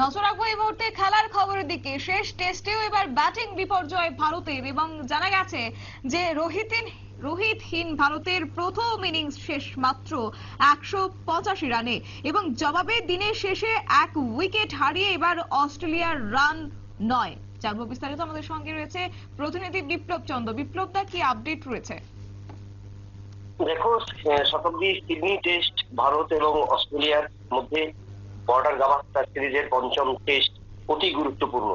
নজর রাখব খেলার খবরের দিকে। শেষ টেস্টেও এবার ব্যাটিং বিপর্যয় ভারতের এবং জানা গেছে যে রোহিতিন রোহিতহীন ভারতের প্রথম ইনিংস শেষ মাত্র একশো পঁচাশি রানে এবং জবাবে দিনের শেষে এক উইকেট হারিয়ে এবার অস্ট্রেলিয়ার রান নয়। জানব বিস্তারিত আমাদের সঙ্গে রয়েছে প্রতিনিধি বিপ্লব চন্দ্র। বিপ্লব দা, কি আপডেট রয়েছে? দেখো শতাব্দী সিডনি টেস্ট ভারত এবং অস্ট্রেলিয়ার মধ্যে বর্ডার গাভাস্কার সিরিজের পঞ্চম টেস্ট অতি গুরুত্বপূর্ণ।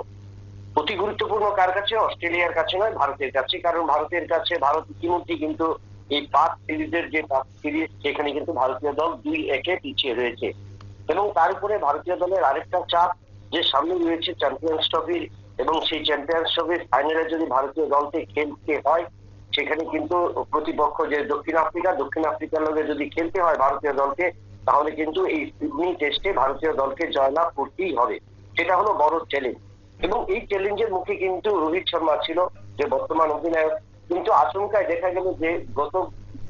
অতি গুরুত্বপূর্ণ কার কাছে? অস্ট্রেলিয়ার কাছে নয়, ভারতের কাছে। কারণ ভারতের কাছে ভারত ইতিমধ্যে কিন্তু এই পাঁচ সিরিজের যে পাঁচ সিরিজ সেখানে কিন্তু ভারতীয় দল দুই একে পিছিয়ে রয়েছে। এবং তার উপরে ভারতীয় দলের আরেকটা চাপ যে সামনে রয়েছে চ্যাম্পিয়ন্স ট্রফির এবং সেই চ্যাম্পিয়ন্স ট্রফির ফাইনালে যদি ভারতীয় দলকে খেলতে হয়, সেখানে কিন্তু প্রতিপক্ষ যে দক্ষিণ আফ্রিকা, দক্ষিণ আফ্রিকার লগে যদি খেলতে হয় ভারতীয় দলকে তাহলে কিন্তু এই সিডনি টেস্টে ভারতীয় দলকে জয়লাভ করতেই হবে। সেটা হলো বড় চ্যালেঞ্জ এবং এই চ্যালেঞ্জের মুখে কিন্তু রোহিত শর্মা ছিল, যে বর্তমান অধিনায়ক। কিন্তু আশঙ্কায় দেখা গেল যে গত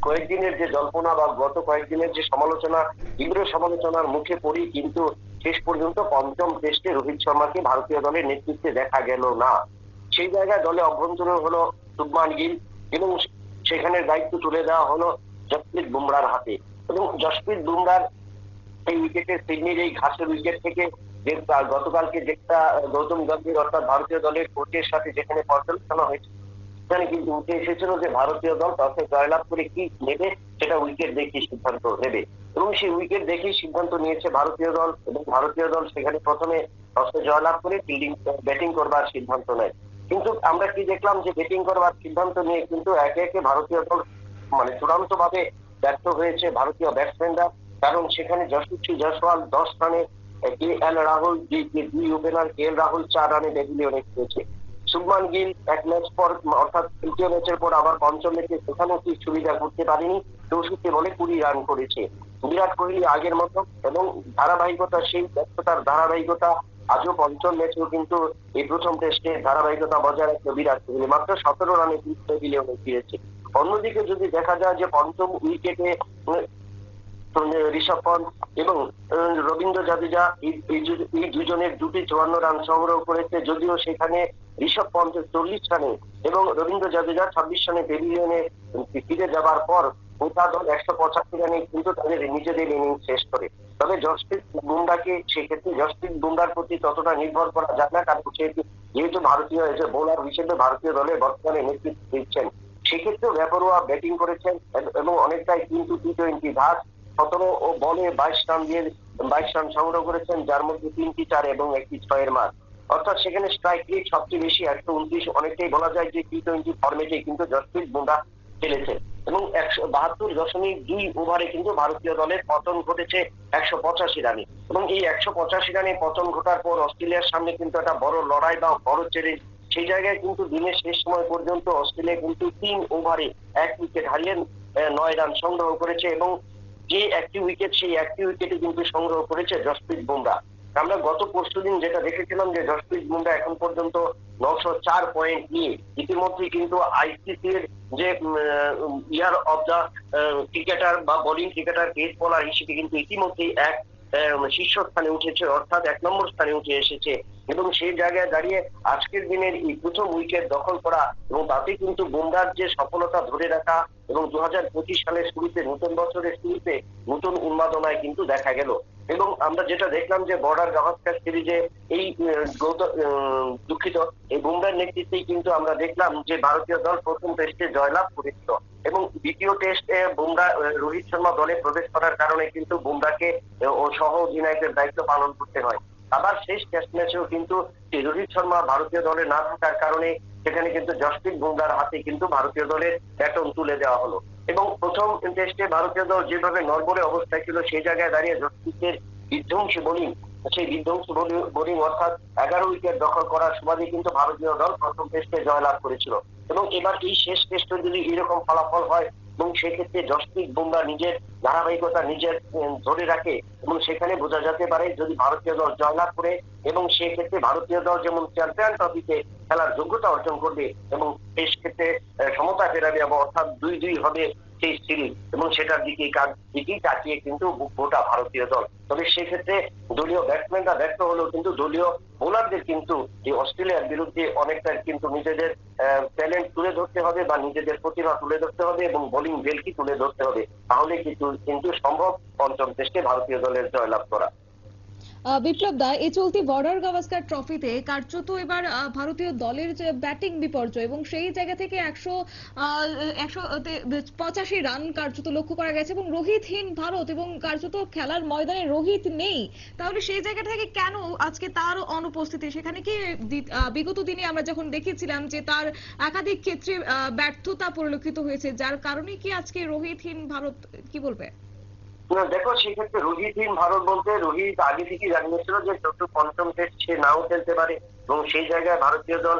কয়েকদিনের যে জল্পনা বা গত কয়েকদিনের যে সমালোচনা, তীব্র সমালোচনার মুখে পড়ি কিন্তু শেষ পর্যন্ত পঞ্চম টেস্টে রোহিত শর্মাকে ভারতীয় দলের নেতৃত্বে দেখা গেল না। সেই জায়গায় দলে অভ্যন্তরীণ হলো শুভমান গিল এবং সেখানে দায়িত্ব তুলে দেওয়া হলো জসপ্রীত বুমরার হাতে। এবং জসপ্রীত বুমরার এই উইকেটে সিডনির এই ঘাসের উইকেট থেকে যে গতকালকে যেটা গৌতম গম্ভীর অর্থাৎ ভারতীয় দলের কোচের সাথে যেখানে পর্যালোচনা হয়েছে, সেখানে কিন্তু উঠে এসেছিল যে ভারতীয় দল টসে জয়লাভ করে কি নেবে, সেটা উইকেট দেখে সিদ্ধান্ত নেবে। এবং সেই উইকেট দেখেই সিদ্ধান্ত নিয়েছে ভারতীয় দল, এবং ভারতীয় দল সেখানে প্রথমে টসে জয়লাভ করে ফিল্ডিং ব্যাটিং করবার সিদ্ধান্ত নেয়। কিন্তু আমরা কি দেখলাম যে ব্যাটিং করবার সিদ্ধান্ত নিয়ে কিন্তু একে একে ভারতীয় দল মানে চূড়ান্ত ভাবে ব্যর্থ হয়েছে ভারতীয় ব্যাটসম্যানরা কারণ সেখানে যশস্বী জয়সওয়াল দশ রানে কে এল রাহুল দুই ওপেনার কে এল রাহুল চার রানে ডেবিলিয়নে খেলেছে। শুভমান গিল এক ম্যাচ পর, অর্থাৎ তৃতীয় ম্যাচের পর আবার পঞ্চম ম্যাচে সেখানেও কি সুবিধা করতে পারেনি। চৌষট্টি বলে কুড়ি রান করেছে। বিরাট কোহলি আগের মতো এবং ধারাবাহিকতা, সেই ব্যস্ততার ধারাবাহিকতা আজও পঞ্চম ম্যাচেও কিন্তু এই প্রথম টেস্টে ধারাবাহিকতা বজায় রাখছে বিরাট কোহলি। মাত্র সতেরো রানে বিলিয়নে ফিরেছে। অন্যদিকে যদি দেখা যায় যে পঞ্চম উইকেটে ঋষভ পন্থ এবং রবীন্দ্র জাদেজা এই- দুজনের দুটি চুয়ান্ন রান সংগ্রহ করেছে, যদিও সেখানে ঋষভ পন্থ চল্লিশ রানে এবং রবীন্দ্র জাদেজা ছাব্বিশ রানে পেভিলিয়নে ফিরে যাবার পর গোটা দল একশো পঁচাত্তর রানে কিন্তু তাদের নিজেদের ইনিংস শেষ করে। তবে জসপ্রীত বুমরাকে সেক্ষেত্রে, জসপ্রীত বুমরার প্রতি ততটা নির্ভর করা যায় না, কারণ সেহেতু যেহেতু ভারতীয় বোলার হিসেবে ভারতীয় দলের বর্তমানে নেতৃত্ব দিচ্ছেন। সেক্ষেত্রেও বেপরোয়া ব্যাটিং করেছেন এবং অনেকটাই কিন্তু টি টোয়েন্টি ঘাস সতেরো ও বলে বাইশ রান দিয়ে বাইশ রান সংগ্রহ করেছেন, যার মধ্যে তিনটি চার এবং একটি ছয়ের মার। অর্থাৎ সেখানে স্ট্রাইক রেট সবচেয়ে বেশি, একশো উনত্রিশ। অনেকটাই বলা যায় যে টি টোয়েন্টি ফর্মেটে কিন্তু জসপ্রীত বুমরা খেলেছেন এবং একশো বাহাত্তর দশমিক দুই ওভারে কিন্তু ভারতীয় দলের পতন ঘটেছে একশো পঁচাশি রানে। এবং এই একশো পঁচাশি রানে পতন ঘটার পর অস্ট্রেলিয়ার সামনে কিন্তু একটা বড় লড়াই বা বড় চ্যালেঞ্জ সেই জায়গায় কিন্তু দিনের শেষ সময় পর্যন্ত অস্ট্রেলিয়া কিন্তু তিন ওভারে এক উইকেট হারিয়ে নয় রান সংগ্রহ করেছে এবং যে একটি উইকেট সেই একটি উইকেটে কিন্তু সংগ্রহ করেছে জসপ্রীত বুমরা। আমরা গত পরশু দিন যেটা দেখেছিলাম যে জসপ্রীত বুমরা এখন পর্যন্ত নশো চার পয়েন্ট নিয়ে ইতিমধ্যে কিন্তু আইসিসি এর যে ইয়ার অফ দ্য ক্রিকেটার বা বোলিং ক্রিকেটার পেস বোলার হিসেবে কিন্তু ইতিমধ্যেই এক শীর্ষস্থানে উঠেছে, অর্থাৎ এক নম্বর স্থানে উঠে এসেছে এবং সেই জায়গায় দাঁড়িয়ে আজকের দিনের এই প্রথম উইকেট দখল করা এবং তাতে কিন্তু বুমরার যে সফলতা ধরে রাখা এবং দু হাজার পঁচিশ সালের শুরুতে, নতুন বছরের শুরুতে নতুন উন্মাদনায় কিন্তু দেখা গেল। এবং আমরা যেটা দেখলাম যে বর্ডার গাভাস্কার সিরিজে এই দুঃখিত, এই বুমরার নেতৃত্বেই কিন্তু আমরা দেখলাম যে ভারতীয় দল প্রথম টেস্টে জয়লাভ করেছিল এবং দ্বিতীয় টেস্টে বুমরা রোহিত শর্মা দলে প্রবেশ করার কারণে কিন্তু বুমরাকে সহ অধিনায়কের দায়িত্ব পালন করতে হয়। আবার শেষ টেস্ট ম্যাচেও কিন্তু রোহিত শর্মা ভারতীয় দলে না থাকার কারণে সেখানে কিন্তু জসপ্রীত বুমরার হাতে কিন্তু ভারতীয় দলের ব্যাটন তুলে দেওয়া হলো। এবং প্রথম টেস্টে ভারতীয় দল যেভাবে নরবরে অবস্থায় ছিল, সেই জায়গায় দাঁড়িয়ে জসপ্রীতের বিধ্বংসী বোলিং, সেই বিধ্বংসী বোলিং অর্থাৎ এগারো উইকেট দখল করার সুবাদে কিন্তু ভারতীয় দল প্রথম টেস্টে জয়লাভ করেছিল। এবং এবার এই শেষ টেস্টে যদি এরকম ফলাফল হয় এবং সেক্ষেত্রে জসপ্রীত বুমরা নিজের ধারাবাহিকতা নিজের ধরে রাখে এবং সেখানে বোঝা যেতে পারে যদি ভারতীয় দল জয়লাভ করে এবং সেক্ষেত্রে ভারতীয় দল যেমন চ্যাম্পিয়ন ট্রফিতে খেলার যোগ্যতা অর্জন করবে এবং টেস্ট ক্ষেত্রে সমতা ফেরাবে এবং অর্থাৎ দুই দুই হবে সেই সিরিজ এবং সেটার দিকে দিকেই তাকিয়ে কিন্তু গোটা ভারতীয় দল। তবে সেক্ষেত্রে দলীয় ব্যাটসম্যানরা ব্যর্থ হলেও কিন্তু দলীয় বোলারদের কিন্তু এই অস্ট্রেলিয়ার বিরুদ্ধে অনেকটা কিন্তু নিজেদের ট্যালেন্ট তুলে ধরতে হবে বা নিজেদের প্রতিভা তুলে ধরতে হবে এবং বোলিং ভেলকি তুলে ধরতে হবে। তাহলে কিন্তু কিন্তু সম্ভব পঞ্চম টেস্টে ভারতীয় দলের জয়লাভ করা। বিপ্লব দা, এই চলতি বর্ডার গাভাস্কার ট্রফিতে কার্যত এবার ভারতীয় দলের যে ব্যাটিং বিপর্যয় এবং সেই জায়গা থেকে একশো একশো পঁচাশি রান কার্যত লক্ষ্য করা গেছে এবং রোহিতহীন ভারত এবং কার্যত খেলার ময়দানে রোহিত নেই। তাহলে সেই জায়গা থেকে কেন আজকে তার অনুপস্থিতি? সেখানে কি বিগত দিনে আমরা যখন দেখেছিলাম যে তার একাধিক ক্ষেত্রে ব্যর্থতা পরিলক্ষিত হয়েছে, যার কারণে কি আজকে রোহিতহীন ভারত, কি বলবে? না, দেখো সেক্ষেত্রে রোহিতহীন ভারত বলতে রোহিত আগে থেকেই জানিয়েছিল যে চতুর্থ পঞ্চম টেস্ট সে নাও খেলতে পারে এবং সেই জায়গায় ভারতীয় দল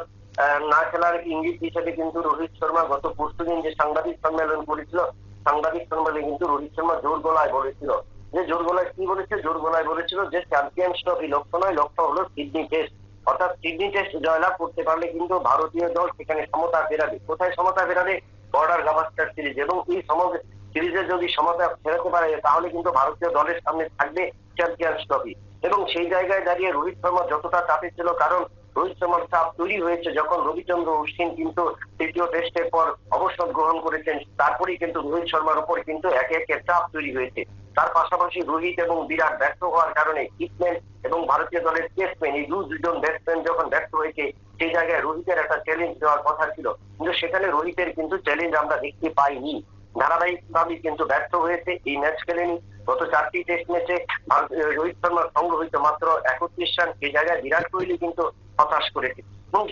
না খেলার ইঙ্গিত হিসেবে কিন্তু রোহিত শর্মা গত পরশু যে সাংবাদিক সম্মেলন করেছিল সাংবাদিক সম্মেলনে কিন্তু রোহিত শর্মা জোর গলায় বলেছিল। যে জোর গলায় কি বলেছে? জোর গলায় বলেছিল যে চ্যাম্পিয়ন্স ট্রফি লক্ষ্য নয় লক্ষ্য হলো সিডনি টেস্ট অর্থাৎ সিডনি টেস্ট জয়লাভ করতে পারলে কিন্তু ভারতীয় দল সেখানে সমতা ফেরাবে। কোথায় সমতা ফেরাবে? বর্ডার গাভাস্কার সিরিজ এবং এই সমগ্র সিরিজে যদি সমতা ফেরাতে পারে, তাহলে কিন্তু ভারতীয় দলের সামনে থাকবে চ্যাম্পিয়ন্স ট্রফি এবং সেই জায়গায় দাঁড়িয়ে রোহিত শর্মা যতটা চাপে ছিল, কারণ রোহিত শর্মার চাপ তৈরি হয়েছে যখন রবিচন্দ্র অশ্বিন কিন্তু তৃতীয় টেস্টের পর অবসর গ্রহণ করেছেন, তারপরেই কিন্তু রোহিত শর্মার উপর কিন্তু একে একে চাপ তৈরি হয়েছে। তার পাশাপাশি রোহিত এবং বিরাট ব্যর্থ হওয়ার কারণে হিটম্যান এবং ভারতীয় দলের টেস্টম্যান এই দুজন ব্যাটসম্যান যখন ব্যর্থ হয়েছে, সেই জায়গায় রোহিতের একটা চ্যালেঞ্জ দেওয়ার কথা ছিল। কিন্তু সেখানে রোহিতের কিন্তু চ্যালেঞ্জ আমরা দেখতে পাইনি। ধারাবাহিকভাবে কিন্তু ব্যর্থ হয়েছে, এই ম্যাচ খেলেনি। গত চারটি টেস্ট ম্যাচে রোহিত শর্মার সংগ্রহিত মাত্র একত্রিশ রান সেই জায়গায় বিরাট কোহলি কিন্তু হতাশ করেছে। এবং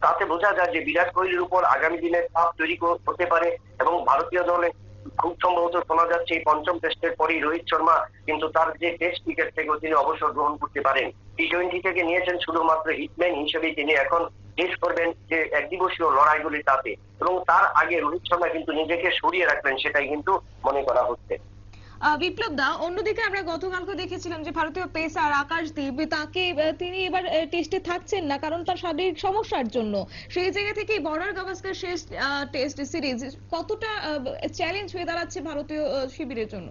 তাতে বোঝা যায় যে বিরাট কোহলির উপর আগামী দিনে চাপ তৈরি হতে পারে এবং ভারতীয় দলে খুব সম্ভবত শোনা যাচ্ছে এই পঞ্চম টেস্টের পরই রোহিত শর্মা কিন্তু তার যে টেস্ট ক্রিকেট থেকে তিনি অবসর গ্রহণ করতে পারেন। টি টোয়েন্টি থেকে নিয়েছেন শুধুমাত্র হিটম্যান হিসেবেই তিনি এখন শেষ করবেন যে একদিবসীয় লড়াইগুলি তাতে। এবং তার আগে রোহিত শর্মা কিন্তু নিজেকে সরিয়ে রাখবেন সেটাই কিন্তু মনে করা হচ্ছে। বিপ্লব দা, অন্যদিকে আমরা গতকালকে দেখেছিলাম যে ভারতীয় পেসার আকাশদীপ তাকে তিনি এবার টেস্টে থাকছেন না, কারণ তার শারীরিক সমস্যার জন্য। সেই জায়গা থেকে বর্ডার গাভাস্কার শেষ টেস্ট সিরিজ কতটা চ্যালেঞ্জ হয়ে দাঁড়াচ্ছে ভারতীয় শিবিরের জন্য?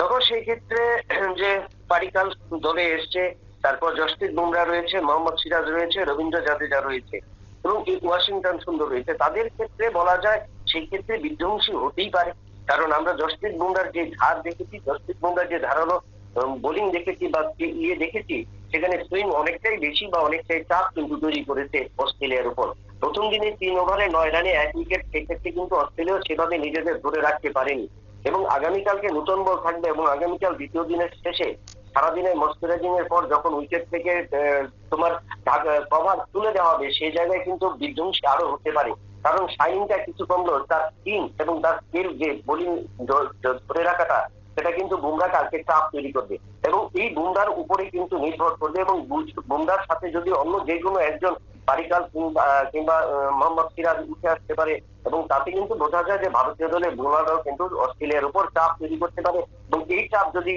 তখন সেই ক্ষেত্রে, যে পারিকাল দলে এসছে, তারপর জসপ্রীত বুমরা রয়েছে, মোহাম্মদ সিরাজ রয়েছে, রবীন্দ্র জাদেজা রয়েছে এবং ওয়াশিংটন সুন্দর রয়েছে। তাদের ক্ষেত্রে বলা যায়, সেই ক্ষেত্রে বিধ্বংসী হতেই পারে। কারণ আমরা জসপ্রীত বুমরার যে ধার দেখেছি জসপ্রীত বুমরার যে ধারালো বোলিং দেখেছি বা ইয়ে দেখেছি, সেখানে সুইং অনেকটাই বেশি বা অনেকটাই চাপ কিন্তু তৈরি করেছে অস্ট্রেলিয়ার উপর। প্রথম দিনে তিন ওভারে নয় রানে এক উইকেট, সেক্ষেত্রে কিন্তু অস্ট্রেলিয়া সেভাবে নিজেদের ধরে রাখতে পারেনি। এবং আগামীকালকে নতুন বল থাকবে এবং আগামীকাল দ্বিতীয় দিনের শেষে সারাদিনের ময়শ্চারাইজিং এর পর যখন উইকেট থেকে তোমার কভার তুলে দেওয়া হবে, সেই জায়গায় কিন্তু বিধ্বংসী আরও হতে পারে। কারণ শাইনিংটা কিছু কমলো তার স্পিন এবং তার স্কিল যে বোলিং ধরে রাখাটা সেটা কিন্তু বুমরা কালকে চাপ তৈরি করবে। এবং এই বুমরার উপরে কিন্তু নির্ভর করবে এবং বুমরার সাথে যদি অন্য যে কোনো একজন পারিকাল কিংবা মোহাম্মদ সিরাজ উঠে আসতে পারে এবং তাতে কিন্তু বোঝা যায় যে ভারতীয় দলের বোলাররাও কিন্তু অস্ট্রেলিয়ার উপর চাপ তৈরি করতে পারে এবং এই চাপ যদি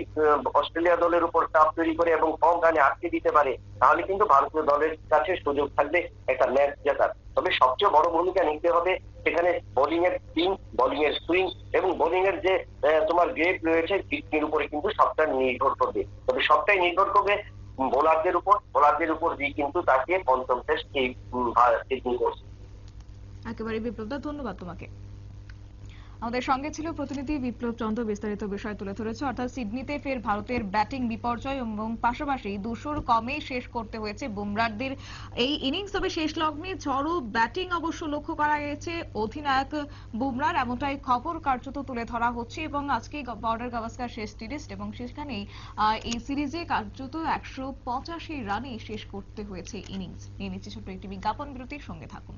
অস্ট্রেলিয়া দলের উপর চাপ তৈরি করে এবং কম রানে আটকে দিতে পারে, তাহলে কিন্তু ভারতীয় দলের কাছে সুযোগ থাকবে একটা ম্যাচ জেতার। তবে সবচেয়ে বড় ভূমিকা নিতে হবে সেখানে বোলিং এর স্পিন বোলিং এর সুইং এবং বোলিং এর যে তোমার গ্রেপ রয়েছে কিডনির উপরে কিন্তু সবটা নির্ভর করবে। তবে সবটাই নির্ভর করবে বোলারদের উপর। বোলারদের উপর দিয়ে কিন্তু তাকে পঞ্চম টেস্ট এই সিডনি করছে। একেবারে বিপ্লব দা ধন্যবাদ তোমাকে। আমাদের সঙ্গে ছিল প্রতিনিধি বিপ্লব চন্দ্র, বিস্তারিত বিষয় তুলে ধরেছে। অর্থাৎ সিডনিতে ফের ভারতের ব্যাটিং বিপর্যয় এবং পাশাপাশি দুশোর কমে শেষ করতে হয়েছে বুমরাদের এই ইনিংস তবে শেষ লগ্নে ঝড়ো ব্যাটিং অবশ্য লক্ষ্য করা গেছে। অধিনায়ক বুমরার এমনটাই খবর কার্যত তুলে ধরা হচ্ছে এবং আজকে বর্ডার গাভাস্কার শেষ টেস্ট এবং সেখানেই এই সিরিজে কার্যত একশো পঁচাশি রানে শেষ করতে হয়েছে ইনিংস। নিয়ে নিচ্ছে ছোট্ট একটি বিজ্ঞাপন, বিরতির সঙ্গে থাকুন।